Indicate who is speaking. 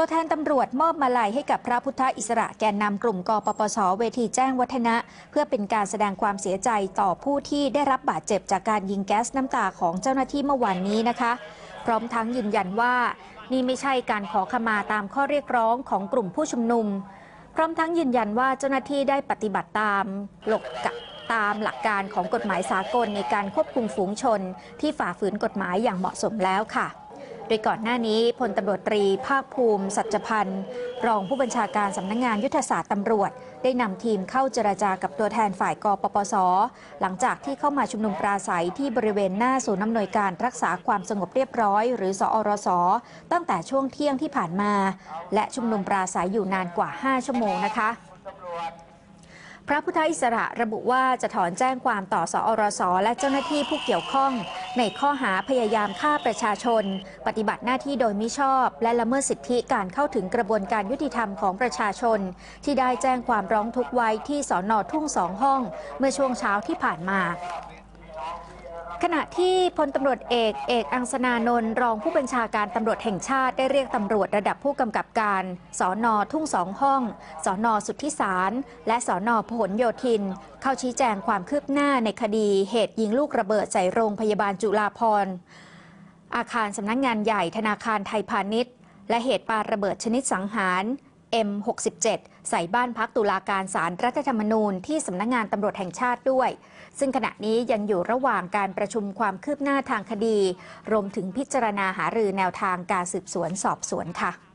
Speaker 1: ตัวแทนตำรวจมอบมาลัยให้กับพระพุทธอิสระแกนนำกลุ่มกปปส เวทีแจ้งวัฒนะ เพื่อเป็นการแสดงความเสียใจต่อผู้ที่ได้รับบาดเจ็บจากการยิงแก๊สน้ำตาของเจ้าหน้าที่เมื่อวานนี้นะคะ พร้อมทั้งยืนยันว่า นี่ไม่ใช่การขอขมาตามข้อเรียกร้องของกลุ่มผู้ชุมนุม พร้อมทั้งยืนยันว่าเจ้าหน้าที่ได้ปฏิบัติตามหลกกะตามหลักการของกฎหมายสากลในการควบคุมฝูงชน ที่ฝ่าฝืนกฎหมายอย่างเหมาะสมแล้วค่ะ โดยก่อนหน้านี้พลตำรวจตรีภาคภูมิ สัจพันธ์ รองผู้บัญชาการสำนักงงานยุทธศาสตร์ตำรวจ ได้นำทีมเข้าเจราจากับตัวแทนฝ่ายกปปส หลังจากที่เข้ามาชุมนุมปราศัยที่บริเวณหน้าศูนย์อำนวยการรักษาความสงบเรียบร้อย หรือสอรส ตั้งแต่ช่วงเที่ยงที่ผ่านมา และชุมนุมปราศัยอยู่นานกว่า 5 ชั่วโมงนะคะ พระพุทธอิสระระบุว่าจะถอนแจ้งความต่อสอรสและเจ้าหน้าที่ผู้เกี่ยวข้อง ในข้อหาพยายามฆ่าประชาชน ปฏิบัติหน้าที่โดยมิชอบ และละเมิดสิทธิการเข้าถึงกระบวนการยุติธรรมของประชาชน ที่ได้แจ้งความร้องทุกข์ไว้ที่สอนอทุ่งสองห้อง เมื่อช่วงเช้าที่ผ่านมา ขณะที่พลตำรวจเอกเอกอังสนานนท์รองผู้บัญชาการตำรวจแห่งชาติได้เรียกตำรวจระดับผู้กำกับการสอนอทุ่งสองห้องสอนอสุทธิสารและสอนอพหลโยธิน เข้าชี้แจงความคืบหน้าในคดีเหตุยิงลูกระเบิดใส่โรงพยาบาลจุฬาภรณ์อาคารสำนักงงานใหญ่ธนาคารไทยพาณิชย์ และเหตุปาระเบิดชนิดสังหาร M67 ใส่บ้านพักตุลาการศาลรรัฐธรรมนูญที่สำนักงงานตำรวจแห่งชาติด้วย ซึ่งขณะนี้ยังอยู่ระหว่างการประชุมความคืบหน้าทางคดี รวมถึงพิจารณาหารือแนวทางการสืบสวนสอบสวนค่ะ